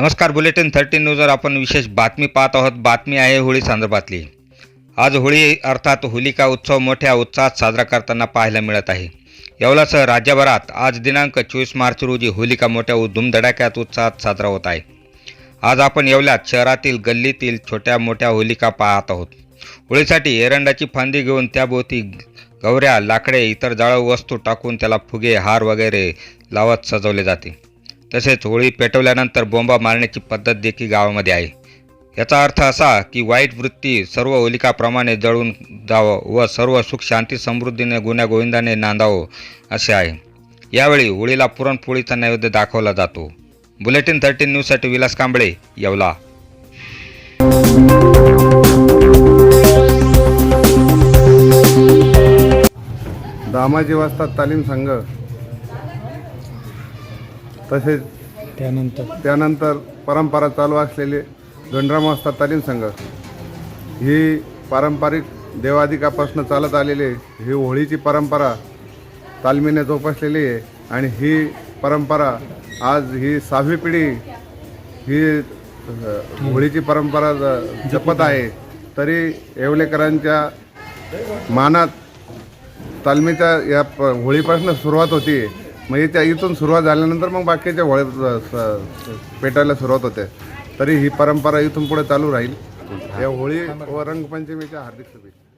नमस्कार bulletin thirteen न्यूजवर आपण विशेष बातमी पाहत आहोत. बातमी आहे होळी संदर्भातली. आज होळी अर्थात होलिका उत्सव मोठ्या उत्साहात साजरा करताना पाहायला मिळत आहे. येवलासह राज्यभरात आज दिनांक चोवीस मार्च रोजी होलिका मोठ्या धुमधडाक्यात उत्साहात साजरा होत आहे. आज आपण येवल्यात शहरातील गल्लीतील छोट्या मोठ्या होलिका पाहत आहोत. होळीसाठी एरंडाची फांदी घेऊन त्याभोवती गवऱ्या लाकडे इतर जाळव वस्तू टाकून त्याला फुगे हार वगैरे लावत सजवले जाते. तसेच होळी पेटवल्यानंतर बोंबा मारण्याची पद्धत देखील गावामध्ये आहे. याचा अर्थ असा की वाईट वृत्ती सर्व होलिकाप्रमाणे जळून जावं व सर्व सुख शांती समृद्धीने गुण्यागोविंदाने नांदावं असे आहे. यावेळी होळीला पुरणपोळीचा नैवेद्य दाखवला जातो. बुलेटिन थर्टीन न्यूजसाठी विलास कांबळे येवला. दामाजी वाजता तालीम संघ तसेच त्यानंतर? त्यानंतर परंपरा चालू असलेले गणराम वाजता तालीम संघ. ही पारंपरिक देवाधिकापासून चालत आलेली ही होळीची परंपरा तालमीने जोपासलेली आहे. आणि ही परंपरा आज ही सहावी पिढी ही होळीची परंपरा ज- जपत आहे. तरी येवलेकरांच्या मानात तालमीच्या या होळीपासून सुरुवात होती. मग त्या इथून सुरुवात झाल्यानंतर मग बाकीच्या होळी स- पेटायला सुरुवात होते. तरी ही परंपरा इथून पुढे चालू राहील. या होळी व रंगपंचमीच्या हार्दिक शुभेच्छा.